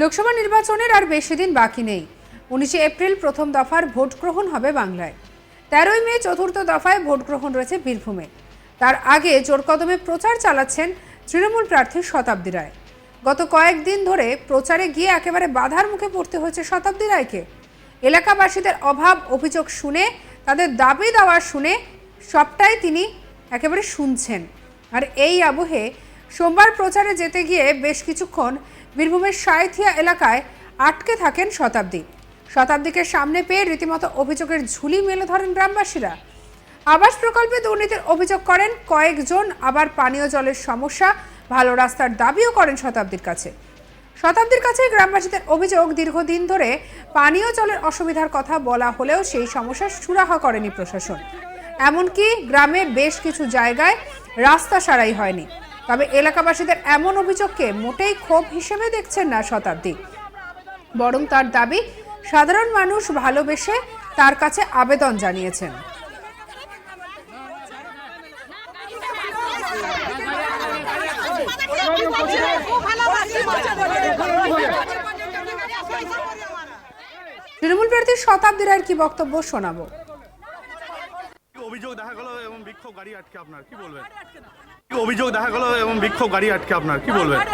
লোকসভা নির্বাচনের আর বেশি দিন বাকি নেই। উনিশে এপ্রিল প্রথম দফার ভোট গ্রহণ হবে বাংলায়। তেরোই মে চতুর্থ দফায় ভোট গ্রহণ রয়েছে বীরভূমে। তার আগে জোরকদমে প্রচার চালাচ্ছেন তৃণমূল প্রার্থী শতাব্দী রায়। গত কয়েকদিন ধরে প্রচারে গিয়ে একেবারে বাধার মুখে পড়তে হয়েছে শতাব্দী রায়কে। এলাকাবাসীদের অভাব অভিযোগ শুনে, তাদের দাবি দাওয়া শুনে সবটাই তিনি একেবারে শুনছেন। আর এই আবহে সোমবার প্রচারে যেতে গিয়ে বেশ কিছুক্ষণ বীরভূমের সাঁইথিয়া এলাকায় আটকে থাকেন শতাব্দী। শতাব্দীকে সামনে পেয়ে রীতিমতো অভিযোগের ঝুলি মেলে ধরেন গ্রামবাসীরা। আবাস প্রকল্পে দুর্নীতির অভিযোগ করেন কয়েকজন, আবার পানীয় জলের সমস্যা, ভালো রাস্তার দাবিও করেন শতাব্দীর কাছে। শতাব্দীর কাছে গ্রামবাসীদের অভিযোগ, দীর্ঘদিন ধরে পানীয় জলের অসুবিধার কথা বলা হলেও সেই সমস্যা সুরাহা করেনি প্রশাসন। এমনকি গ্রামে বেশ কিছু জায়গায় রাস্তা সারাই হয়নি। তবে এলাকাবাসীদের এমন অভিযোগকে মোটেই ক্ষোভ হিসেবে দেখছেন না শতাব্দী বরং তার দাবি, সাধারণ মানুষ ভালোবেসে তার কাছে আবেদন জানিয়েছেন। তৃণমূল প্রার্থী শতাব্দী রায়ের কি বক্তব্য শোনাবো? অভিযোগ দেখা গেল এবং বিক্ষোভ, গাড়ি আটকে আপনার, কি বলবেন? অভিযোগ দেখা গেল এবং বিক্ষোভ গাড়ি আটকে আপনার কি বলবেন? গাড়ি।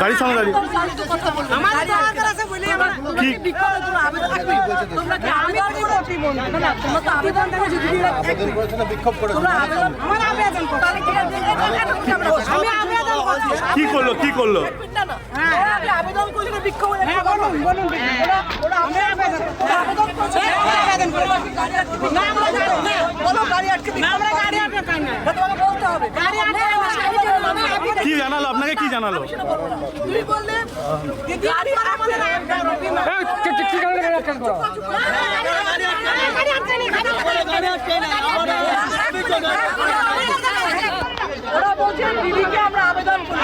গাড়ির সঙ্গে দাঁড়িয়ে। কি করল কি করল? হ্যাঁ, আবেদন জানালো? আপনাকে কি জানালো? ওরা বলছে দিদিকে আমরা আবেদন করি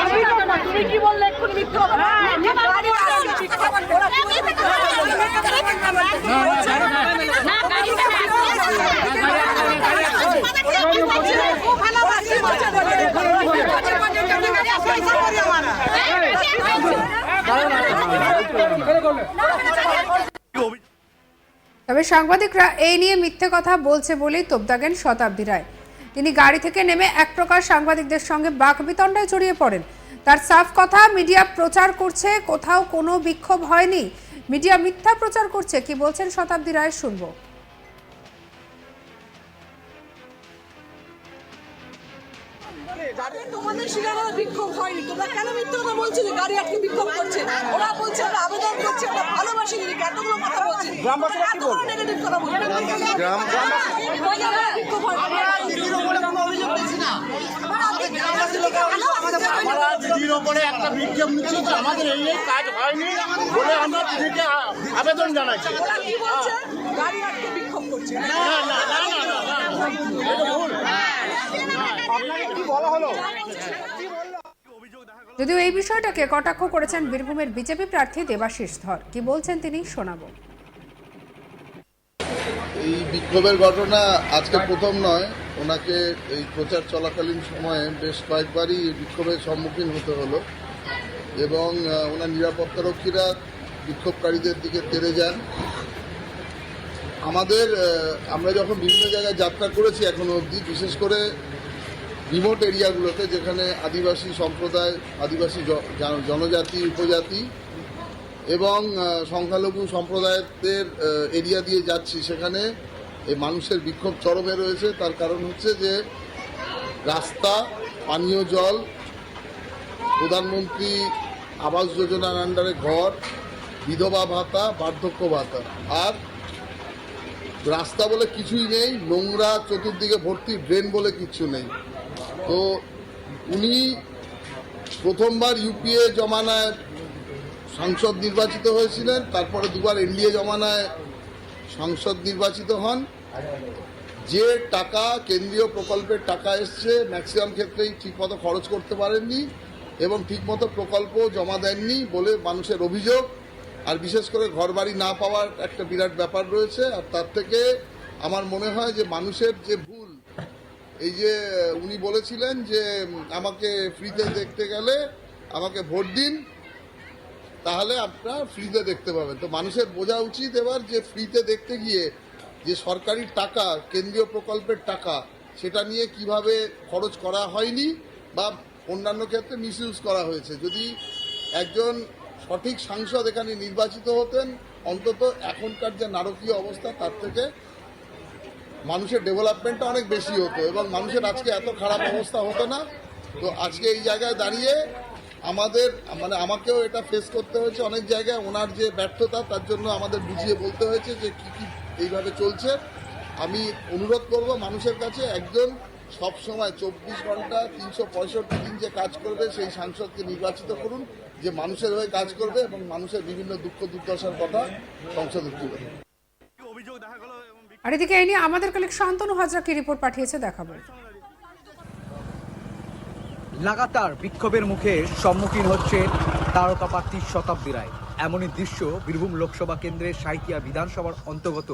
তুমি কি বললে? এক্ষুনি মিথ্যে হবে না গাড়ি আসছে, মিথ্যে হবে না। ওরা কি বলছে মিথ্যে হবে না? খুব ভালোবাসি, বলছে বলে। কি অভি- তবে সাংবাদিকরা এই নিয়ে মিথ্যে কথা বলছে বলেই তোপদাগেন শতাব্দী রায়। তিনি গাড়ি থেকে নেমে এক প্রকার সাংবাদিকদের সঙ্গে বাকবিতণ্ডায় জড়িয়ে পড়েন। তার সাফ কথা, মিডিয়া প্রচার করছে, কোথাও কোনো বিক্ষোভ হয়নি। মিডিয়া মিথ্যা প্রচার করছে, কি বলছেন শতাব্দী রায় শুনব। তোমাদের শিলানো বিক্ষোভ হয়নি তোমরা কেন মিথ্যে কথা গাড়ি আটকে বিক্ষোভ করছে ওরা বলছে আমরা আবেদন করছি আমরা ভালোবাসি দিদিকে এতগুলো কথা বলছে গ্রামবাসীরা কি বলছে নেগেটিভ কথা বলছে গ্রাম আমরা দিদির ওপরে একটা বিক্ষোভ আমাদের এই এই কাজ হয়নি বলে আমরা দিদিকে আবেদন জানাচ্ছি ওরা কি বলছে গাড়ি আটকে বিক্ষোভ করছে না না না না না, না, না। এটা ভুল। যদিও এই বিষয়টাকে কটাক্ষ করেছেন বীরভূমের বিজেপি প্রার্থী দেবাশিস ধর। কি বলছেন তিনি শোনাবো। এই বিক্ষোভের ঘটনা আজকে প্রথম নয়। ওনাকে এই প্রচার চলাকালীন সময়ে বেশ কয়েকবারই বিক্ষোভের সম্মুখীন হতে হলো এবং ওনার নিরাপত্তারক্ষীরা বিক্ষোভকারীদের দিকে তেড়ে যান। আমাদের আমরা যখন বিভিন্ন জায়গায় যাত্রা করেছি এখনও অবধি বিশেষ করে রিমোট এরিয়াগুলোতে যেখানে আদিবাসী সম্প্রদায় আদিবাসী জনজাতি উপজাতি এবং সংখ্যালঘু সম্প্রদায়দের আহ, এরিয়া দিয়ে যাচ্ছি সেখানে এই মানুষের বিক্ষোভ চরমে রয়েছে। তার কারণ হচ্ছে যে রাস্তা পানীয় জল প্রধানমন্ত্রী আবাস যোজনার আন্ডারে ঘর বিধবা ভাতা বার্ধক্য ভাতা। আর রাস্তা বলে কিছুই নেই, নোংরা চতুর্দিকে ভর্তি ড্রেন বলে কিছু নেই। তো উনি প্রথমবার ইউপিএ জমানায় সাংসদ নির্বাচিত হয়েছিলেন, তারপরে দুবার এনডিএ জমানায় সাংসদ নির্বাচিত হন। যে টাকা, কেন্দ্রীয় প্রকল্পের টাকা এসছে, ম্যাক্সিমাম ক্ষেত্রেই ঠিকমতো খরচ করতে পারেননি এবং ঠিকমতো প্রকল্প জমা দেননি বলে মানুষের অভিযোগ। আর বিশেষ করে ঘরবাড়ি না পাওয়ার একটা বিরাট ব্যাপার রয়েছে, আর তার থেকে আমার মনে হয় যে মানুষের যে ভুল, এই যে উনি বলেছিলেন যে আমাকে ফ্রিতে দেখতে গেলে আমাকে ভোট দিন, তাহলে আপনারা ফ্রিতে দেখতে পাবেন। তো মানুষের বোঝা উচিত এবার যে ফ্রিতে দেখতে গিয়ে যে সরকারি টাকা, কেন্দ্রীয় প্রকল্পের টাকা, সেটা নিয়ে কীভাবে খরচ করা হয়নি বা অন্যান্য ক্ষেত্রে মিসইউজ করা হয়েছে। যদি একজন সঠিক সাংসদ এখানে নির্বাচিত হতেন, অন্তত এখনকার যে নারকীয় অবস্থা, তার থেকে মানুষের ডেভেলপমেন্টটা অনেক বেশি হতো এবং মানুষের আজকে এত খারাপ অবস্থা হতো না। তো আজকে এই জায়গায় দাঁড়িয়ে আমাদের মানে আমাকেও এটা ফেস করতে হয়েছে অনেক জায়গায়, ওনার যে ব্যর্থতা, তার জন্য আমাদের বুঝিয়ে বলতে হয়েছে যে কি কি এইভাবে চলছে। আমি অনুরোধ করব মানুষের কাছে, একজন সব সময় চব্বিশ ঘণ্টা তিনশো পঁয়ষট্টি দিন যে কাজ করবে, সেই সাংসদকে নির্বাচিত করুন। যে মানুষের হয়ে কাজ করবে এবং মানুষের বিভিন্ন দুঃখ দুর্দশার কথা সংসদে তুলে আর এদিকে এই নিয়ে আমাদের কালেক শান্তনু হাজরা কি রিপোর্ট পাঠিয়েছে দেখাবো। লাগাতার বিক্ষোভের মুখে সম্মুখীন হচ্ছে তারকা প্রার্থী শতাব্দী রায় এমনই দৃশ্য বীরভূম লোকসভা কেন্দ্রের সাইকিয়া বিধানসভার অন্তর্গত।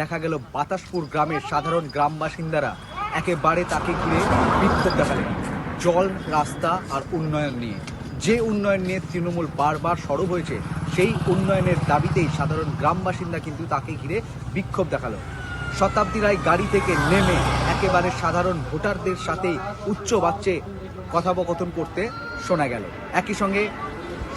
দেখা গেল বাতাসপুর গ্রামের সাধারণ গ্রাম বাসিন্দারা একেবারে তাকে ঘিরে বিক্ষোভ দেখালেন। জল রাস্তা আর উন্নয়ন নিয়ে। যে উন্নয়ন নিয়ে তৃণমূল বারবার সরব হয়েছে, সেই উন্নয়নের দাবিতেই সাধারণ গ্রাম বাসিন্দা কিন্তু তাকে ঘিরে বিক্ষোভ দেখাল। শতাব্দী রায় গাড়ি থেকে নেমে একেবারে সাধারণ ভোটারদের সাথে উচ্চ বাচ্চে কথোপকথন করতে শোনা গেল। একই সঙ্গে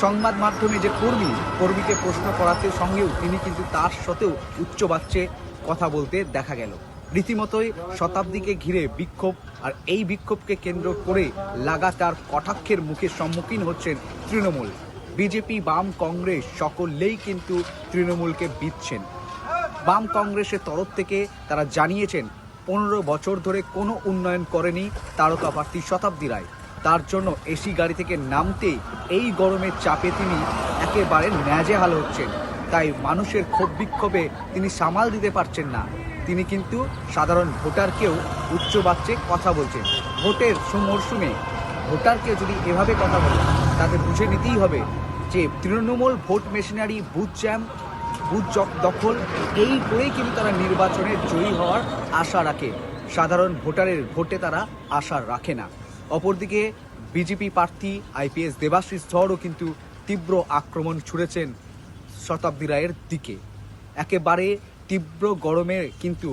সংবাদ মাধ্যমে যে কর্মী, কর্মীকে প্রশ্ন করাতে সঙ্গেও তিনি কিন্তু তার সাথেও উচ্চ বাচ্চে কথা বলতে দেখা গেল। রীতিমতোই শতাব্দীকে ঘিরে বিক্ষোভ, আর এই বিক্ষোভকে কেন্দ্র করে লাগাতার কটাক্ষের মুখে সম্মুখীন হচ্ছেন তৃণমূল। বিজেপি, বাম কংগ্রেস সকলেই কিন্তু তৃণমূলকে বিচ্ছেন বাম কংগ্রেসের তরফ থেকে তারা জানিয়েছেন, পনেরো বছর ধরে কোনো উন্নয়ন করেনি তারকা প্রার্থী শতাব্দী রায়। তার জন্য এসি গাড়ি থেকে নামতে এই গরমের চাপে তিনি একেবারে ন্যাজেহাল হচ্ছেন। তাই মানুষের ক্ষোভ বিক্ষোভে তিনি সামাল দিতে পারছেন না। তিনি কিন্তু সাধারণ ভোটারকেও উচ্চ বাচ্চে কথা বলছেন। ভোটের সুমরশুমে ভোটারকে যদি এভাবে কথা বলে তাদের বুঝে নিতেই হবে যে Trinamool vote machinery, booth jam, booth দখল, এই করেই কিন্তু তারা নির্বাচনে জয়ী হওয়ার আশা রাখে। সাধারণ ভোটারের ভোটে তারা আশা রাখে না। অপরদিকে বিজেপি প্রার্থী আইপিএস দেবাশিস ধরও কিন্তু তীব্র আক্রমণ ছুড়েছেন শতাব্দী রায়ের দিকে। একেবারে তীব্র গরমে কিন্তু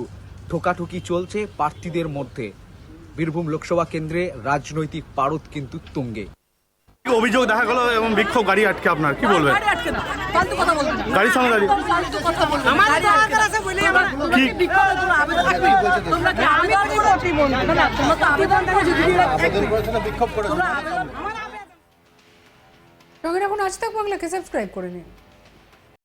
ঠোকাঠুকি চলছে প্রার্থীদের মধ্যে। বীরভূম লোকসভা কেন্দ্রে রাজনৈতিক পারদ কিন্তু তুঙ্গে। অভিযোগ দেখা গেল এবং বিক্ষোভ গাড়ি আটকে আপনার? কি বলবেন। গাড়ির সঙ্গে দাঁড়িয়ে ফালতু কথা গাড়ি আটকে আছে বলেই আমরা। তোমরা কি বিক্ষোভে তোমরা আবেদন করবে? তোমরা কি আবেদন করবে? না, না, তোমরা তো আবেদন করেছ দিদি। তোমরা আবেদন আমার আবেদন সঙ্গে রাখুন আজ তাক বাংলাকে সাবস্ক্রাইব করে নিন